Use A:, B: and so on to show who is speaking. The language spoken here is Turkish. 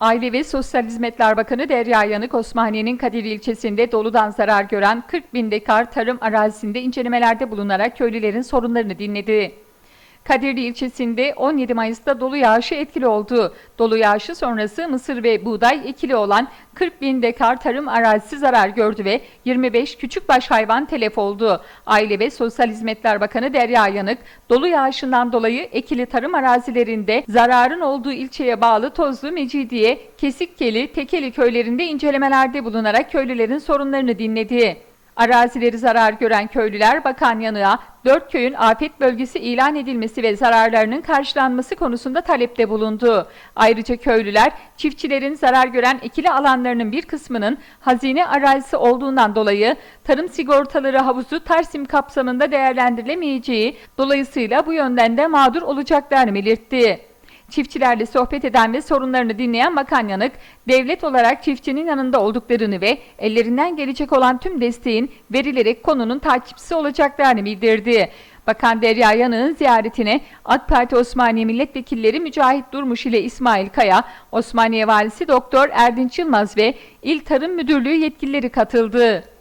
A: Aile ve Sosyal Hizmetler Bakanı Derya Yanık, Osmaniye'nin Kadir ilçesinde doludan zarar gören 40 bin dekar tarım arazisinde incelemelerde bulunarak köylülerin sorunlarını dinledi. Kadirli ilçesinde 17 Mayıs'ta dolu yağışı etkili oldu. Dolu yağışı sonrası mısır ve buğday ekili olan 40 bin dekar tarım arazisi zarar gördü ve 25 küçükbaş hayvan telef oldu. Aile ve Sosyal Hizmetler Bakanı Derya Yanık, dolu yağışından dolayı ekili tarım arazilerinde zararın olduğu ilçeye bağlı Tozlu, Mecidiye, Kesikkeli, Tekeli köylerinde incelemelerde bulunarak köylülerin sorunlarını dinledi. Arazileri zarar gören köylüler Bakan Yanık'a dört köyün afet bölgesi ilan edilmesi ve zararlarının karşılanması konusunda talepte bulundu. Ayrıca köylüler çiftçilerin zarar gören ekili alanlarının bir kısmının hazine arazisi olduğundan dolayı tarım sigortaları havuzu Tarsim kapsamında değerlendirilemeyeceği dolayısıyla bu yönden de mağdur olacaklarını belirtti. Çiftçilerle sohbet eden ve sorunlarını dinleyen Bakan Yanık, devlet olarak çiftçinin yanında olduklarını ve ellerinden gelecek olan tüm desteğin verilerek konunun takipçisi olacaklarını bildirdi. Bakan Derya Yanık'ın ziyaretine AK Parti Osmaniye Milletvekilleri Mücahit Durmuş ile İsmail Kaya, Osmaniye Valisi Doktor Erdinç Yılmaz ve İl Tarım Müdürlüğü yetkilileri katıldı.